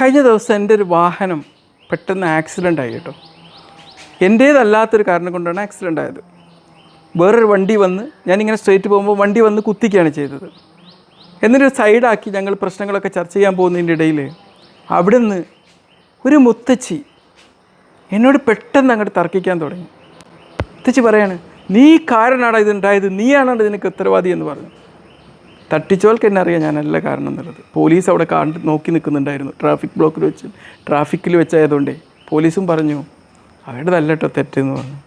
കഴിഞ്ഞ ദിവസം എന്റെ ഒരു വാഹനം പെട്ടെന്ന് ആക്സിഡന്റ് ആയി കേട്ടോ. എന്റേതല്ലാത്തൊരു കാരണം കൊണ്ടാണ് ആക്സിഡന്റ് ആയത്. വേറൊരു വണ്ടി വന്ന് ഞാനിങ്ങനെ സ്ട്രേറ്റ് പോകുമ്പോൾ വണ്ടി വന്ന് കുത്തിക്കുകയാണ് ചെയ്തത്. എന്നിട്ട് സൈഡാക്കി ഞങ്ങൾ പ്രശ്നങ്ങളൊക്കെ ചർച്ച ചെയ്യാൻ പോകുന്നതിന്റെ ഇടയിൽ അവിടെ നിന്ന് ഒരു മുത്തച്ചി എന്നോട് പെട്ടെന്ന് അങ്ങോട്ട് തർക്കിക്കാൻ തുടങ്ങി. മുത്തച്ചി പറയാണ് നീ കാരണാണ് ഇതുണ്ടായത് നീയാണോ ഇതിനൊക്കെ ഉത്തരവാദി എന്ന് പറഞ്ഞു. തട്ടിച്ചോൾക്ക് എന്നെ അറിയാം ഞാനല്ല കാരണം എന്നുള്ളത്. പോലീസ് അവിടെ കണ്ട് നോക്കി നിൽക്കുന്നുണ്ടായിരുന്നു. ട്രാഫിക് ബ്ലോക്കിൽ വെച്ച് ട്രാഫിക്കിൽ വെച്ചായതുകൊണ്ടേ പോലീസും പറഞ്ഞു അവരുടേതല്ല കേട്ടോ തെറ്റെന്ന് പറഞ്ഞു.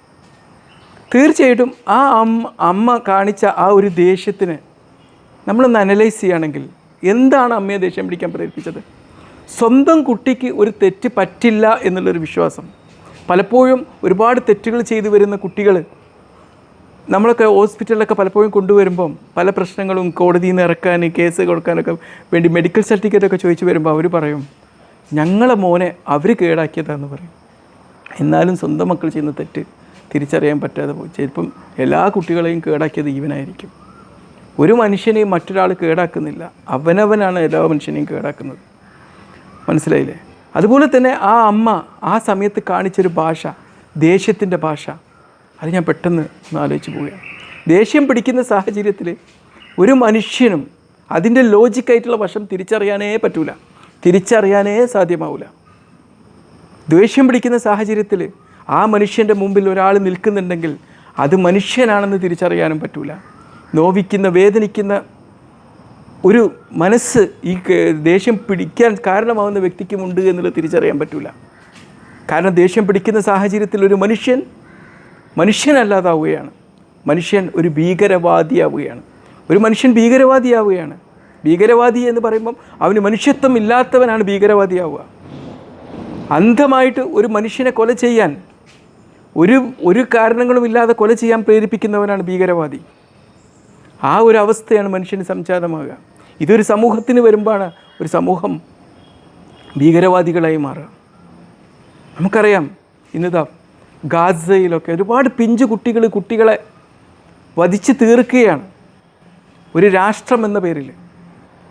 തീർച്ചയായിട്ടും ആ അമ്മ അമ്മ കാണിച്ച ആ ഒരു ദേഷ്യത്തിന് നമ്മളൊന്ന് അനലൈസ് ചെയ്യുകയാണെങ്കിൽ എന്താണ് അമ്മയെ ദേഷ്യം പിടിക്കാൻ പ്രേരിപ്പിച്ചത്? സ്വന്തം കുട്ടിക്ക് ഒരു തെറ്റ് പറ്റില്ല എന്നുള്ളൊരു വിശ്വാസം. പലപ്പോഴും ഒരുപാട് തെറ്റുകൾ ചെയ്തു വരുന്ന കുട്ടികൾ നമ്മളൊക്കെ ഹോസ്പിറ്റലിലൊക്കെ പലപ്പോഴും കൊണ്ടുവരുമ്പം പല പ്രശ്നങ്ങളും കോടതിയിൽ നിന്ന് ഇറക്കാൻ കേസ് കൊടുക്കാനൊക്കെ വേണ്ടി മെഡിക്കൽ സർട്ടിഫിക്കറ്റ് ഒക്കെ ചോദിച്ചു വരുമ്പോൾ അവർ പറയും ഞങ്ങളെ മോനെ അവർ കേടാക്കിയതാണെന്ന് പറയും. എന്നാലും സ്വന്തം മക്കൾ ചെയ്യുന്ന തെറ്റ് തിരിച്ചറിയാൻ പറ്റാതെ പോയി. ചിലപ്പം എല്ലാ കുട്ടികളെയും കേടാക്കിയത് ഈവനായിരിക്കും ഒരു മനുഷ്യനെയും മറ്റൊരാൾ കേടാക്കുന്നില്ല. അവനവനാണ് എല്ലാ മനുഷ്യനെയും കേടാക്കുന്നത്. മനസ്സിലായില്ലേ? അതുപോലെ തന്നെ ആ അമ്മ ആ സമയത്ത് കാണിച്ചൊരു ഭാഷ ദേഷ്യത്തിന്റെ ഭാഷ. അത് ഞാൻ പെട്ടെന്ന് ഒന്ന് ആലോചിച്ച് പോവുകയാണ്. ദേഷ്യം പിടിക്കുന്ന സാഹചര്യത്തിൽ ഒരു മനുഷ്യനും അതിന്റെ ലോജിക്കായിട്ടുള്ള വശം തിരിച്ചറിയാനേ പറ്റൂല. തിരിച്ചറിയാനേ സാധ്യമാവില്ല ദേഷ്യം പിടിക്കുന്ന സാഹചര്യത്തിൽ ആ മനുഷ്യന്റെ മുമ്പിൽ ഒരാൾ നിൽക്കുന്നുണ്ടെങ്കിൽ അത് മനുഷ്യനാണെന്ന് തിരിച്ചറിയാനും പറ്റൂല. നോവിക്കുന്ന വേദനിക്കുന്ന ഒരു മനസ്സ് ഈ ദേഷ്യം പിടിക്കാൻ കാരണമാവുന്ന വ്യക്തിക്കുമുണ്ട് എന്നുള്ളത് തിരിച്ചറിയാൻ പറ്റൂല. കാരണം ദേഷ്യം പിടിക്കുന്ന സാഹചര്യത്തിൽ ഒരു മനുഷ്യൻ മനുഷ്യനല്ലാതാവുകയാണ്. മനുഷ്യൻ ഒരു ഭീകരവാദിയാവുകയാണ്. ഒരു മനുഷ്യൻ ഭീകരവാദിയാവുകയാണ്. ഭീകരവാദി എന്ന് പറയുമ്പം അവന് മനുഷ്യത്വം ഇല്ലാത്തവനാണ് ഭീകരവാദിയാവുക. അന്ധമായിട്ട് ഒരു മനുഷ്യനെ കൊല ചെയ്യാൻ ഒരു ഒരു കാരണങ്ങളും ഇല്ലാതെ കൊല ചെയ്യാൻ പ്രേരിപ്പിക്കുന്നവനാണ് ഭീകരവാദി. ആ ഒരു അവസ്ഥയാണ് മനുഷ്യന് സംജാതമാകുക ഇതൊരു സമൂഹത്തിന് വരുമ്പോഴാണ് ഒരു സമൂഹം ഭീകരവാദികളായി മാറുക. നമുക്കറിയാം ഇന്നിതാ ഗാസയിലൊക്കെ ഒരുപാട് പിഞ്ചു കുട്ടികൾ കുട്ടികളെ വധിച്ച് തീർക്കുകയാണ്. ഒരു രാഷ്ട്രം എന്ന പേരിൽ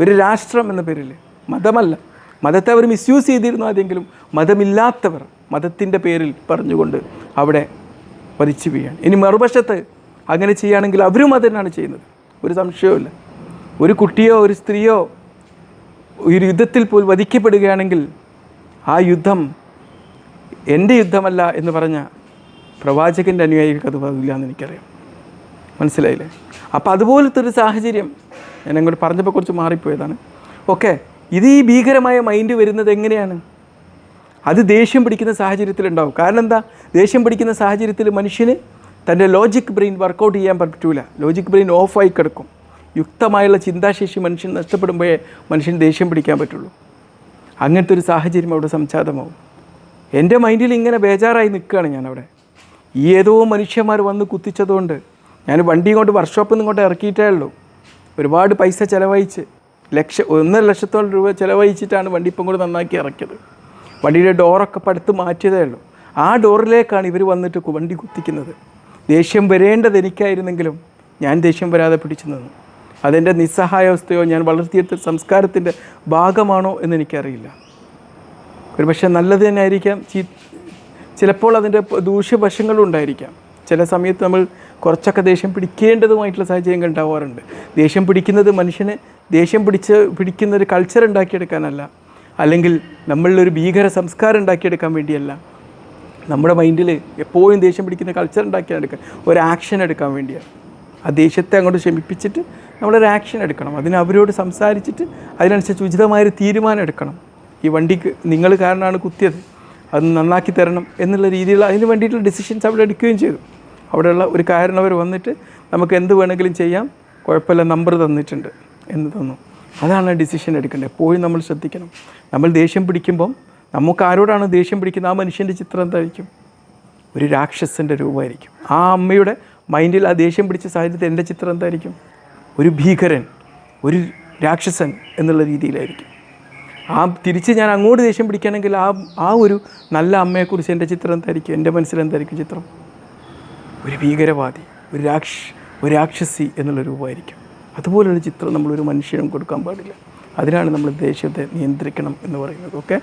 ഒരു രാഷ്ട്രം എന്ന പേരിൽ മതമല്ല. മതത്തെ അവർ മിസ്യൂസ് ചെയ്തിരുന്നു ആരെങ്കിലും മതമില്ലാത്തവർ മതത്തിന്റെ പേരിൽ പറഞ്ഞുകൊണ്ട് അവിടെ വധിച്ചു വീഴാണ്. ഇനി മറുവശത്ത് അങ്ങനെ ചെയ്യുകയാണെങ്കിൽ അവരും അത് തന്നെയാണ് ചെയ്യുന്നത്. ഒരു സംശയവുമില്ല. ഒരു കുട്ടിയോ ഒരു സ്ത്രീയോ ഒരു യുദ്ധത്തിൽ പോൽ വധിക്കപ്പെടുകയാണെങ്കിൽ ആ യുദ്ധം എന്റെ യുദ്ധമല്ല എന്ന് പറഞ്ഞ പ്രവാചകന്റെ അനുയായികൾക്ക് അത് ഇല്ല എന്ന് എനിക്കറിയാം. മനസ്സിലായില്ലേ? അപ്പോൾ അതുപോലത്തെ ഒരു സാഹചര്യം ഞാൻ അങ്ങോട്ട് പറഞ്ഞപ്പോൾ കുറച്ച് മാറിപ്പോയതാണ്. ഓക്കെ ഇത് ഈ ഭീകരമായ മൈൻഡ് വരുന്നത് എങ്ങനെയാണ്? അത് ദേഷ്യം പിടിക്കുന്ന സാഹചര്യത്തിലുണ്ടാവും. കാരണം എന്താ? ദേഷ്യം പിടിക്കുന്ന സാഹചര്യത്തിൽ മനുഷ്യന് തന്റെ ലോജിക് ബ്രെയിൻ വർക്കൗട്ട് ചെയ്യാൻ പറ്റൂല. ലോജിക് ബ്രെയിൻ ഓഫായി കിടക്കും. യുക്തമായുള്ള ചിന്താശേഷി മനുഷ്യൻ നഷ്ടപ്പെടുമ്പോഴേ മനുഷ്യൻ ദേഷ്യം പിടിക്കാൻ പറ്റുള്ളൂ. അങ്ങനത്തെ ഒരു സാഹചര്യം അവിടെ സംജാതമാവും. എന്റെ മൈൻഡിൽ ഇങ്ങനെ ബേജാറായി നിൽക്കുകയാണ് ഞാനവിടെ. ഈ ഏതോ മനുഷ്യന്മാർ വന്ന് കുത്തിച്ചതുകൊണ്ട് ഞാൻ വണ്ടി കൊണ്ട് വർക്ക്ഷോപ്പിൽ കൊണ്ട് ഇറക്കിയിട്ടേ ഉള്ളൂ. ഒരുപാട് പൈസ ചിലവഴിച്ച് ലക്ഷ ഒന്നര ലക്ഷത്തോളം രൂപ ചിലവഴിച്ചിട്ടാണ് വണ്ടി ഇപ്പം കൂടെ നന്നാക്കി ഇറക്കിയത്. വണ്ടിയുടെ ഡോറൊക്കെ പടുത്ത് മാറ്റിയതേ ഉള്ളൂ. ആ ഡോറിലേക്കാണ് ഇവർ വന്നിട്ട് വണ്ടി കുത്തിക്കുന്നത്. ദേഷ്യം വരേണ്ടത് എനിക്കായിരുന്നെങ്കിലും ഞാൻ ദേഷ്യം വരാതെ പിടിച്ചു നിന്നു. അതെന്റെ നിസ്സഹായാവസ്ഥയോ ഞാൻ വളർത്തിയെടുത്ത സംസ്കാരത്തിന്റെ ഭാഗമാണോ എന്ന് എനിക്കറിയില്ല. ഒരു പക്ഷേ നല്ലത് തന്നെ ആയിരിക്കാം ചീ ചിലപ്പോൾ അതിന്റെ ദൂഷ്യവശങ്ങളും ഉണ്ടായിരിക്കാം. ചില സമയത്ത് നമ്മൾ കുറച്ചൊക്കെ ദേഷ്യം പിടിക്കേണ്ടതുമായിട്ടുള്ള സാഹചര്യങ്ങൾ ഉണ്ടാവാറുണ്ട്. ദേഷ്യം പിടിക്കുന്നത് മനുഷ്യന് ദേഷ്യം പിടിച്ച് പിടിക്കുന്ന ഒരു കൾച്ചർ ഉണ്ടാക്കിയെടുക്കാനല്ല. അല്ലെങ്കിൽ നമ്മളിലൊരു ഭീകര സംസ്കാരം ഉണ്ടാക്കിയെടുക്കാൻ വേണ്ടിയല്ല. നമ്മുടെ മൈൻഡിൽ എപ്പോഴും ദേഷ്യം പിടിക്കുന്ന കൾച്ചർ ഉണ്ടാക്കിയെടുക്കാൻ ഒരു ആക്ഷൻ എടുക്കാൻ വേണ്ടിയാണ്. ആ ദേഷ്യത്തെ അങ്ങോട്ട് ക്ഷമിപ്പിച്ചിട്ട് നമ്മളൊരു ആക്ഷൻ എടുക്കണം. അതിന് അവരോട് സംസാരിച്ചിട്ട് അതിനനുസരിച്ച് ഉചിതമായൊരു തീരുമാനം എടുക്കണം. ഈ വണ്ടിക്ക് നിങ്ങൾ കാരണമാണ് കുത്തിയത്. അത് നന്നാക്കി തരണം എന്നുള്ള രീതിയിലുള്ള അതിന് വേണ്ടിയിട്ടുള്ള ഡിസിഷൻസ് അവിടെ എടുക്കുകയും ചെയ്തു. അവിടെയുള്ള ഒരു കാരണവർ വന്നിട്ട് നമുക്ക് എന്ത് വേണമെങ്കിലും ചെയ്യാം കുഴപ്പമില്ല നമ്പർ തന്നിട്ടുണ്ട് എന്ന് തന്നു. അതാണ് ഡിസിഷൻ എടുക്കേണ്ടത്. എപ്പോഴും നമ്മൾ ശ്രദ്ധിക്കണം. നമ്മൾ ദേഷ്യം പിടിക്കുമ്പം നമുക്ക് ആരോടാണ് ദേഷ്യം പിടിക്കുന്നത്? ആ മനുഷ്യന്റെ ചിത്രം എന്തായിരിക്കും? ഒരു രാക്ഷസന്റെ രൂപമായിരിക്കും. ആ അമ്മയുടെ മൈൻഡിൽ ആ ദേഷ്യം പിടിച്ച സാഹചര്യത്തിൽ എന്റെ ചിത്രം എന്തായിരിക്കും? ഒരു ഭീകരൻ ഒരു രാക്ഷസൻ എന്നുള്ള രീതിയിലായിരിക്കും. ആ തിരിച്ച് ഞാൻ അങ്ങോട്ട് ദേഷ്യം പിടിക്കുകയാണെങ്കിൽ ആ ആ ഒരു നല്ല അമ്മയെക്കുറിച്ച് എന്റെ ചിത്രം എന്തായിരിക്കും? എന്റെ മനസ്സിൽ എന്തായിരിക്കും ചിത്രം? ഒരു ഭീകരവാദി ഒരു രാക്ഷ ഒരു രാക്ഷസി എന്നുള്ള രൂപമായിരിക്കും. അതുപോലൊരു ചിത്രം നമ്മളൊരു മനുഷ്യനും കൊടുക്കാൻ പാടില്ല. അതിനാണ് നമ്മൾ ദേഷ്യത്തെ നിയന്ത്രിക്കണം എന്ന് പറയുന്നത്. ഓക്കെ?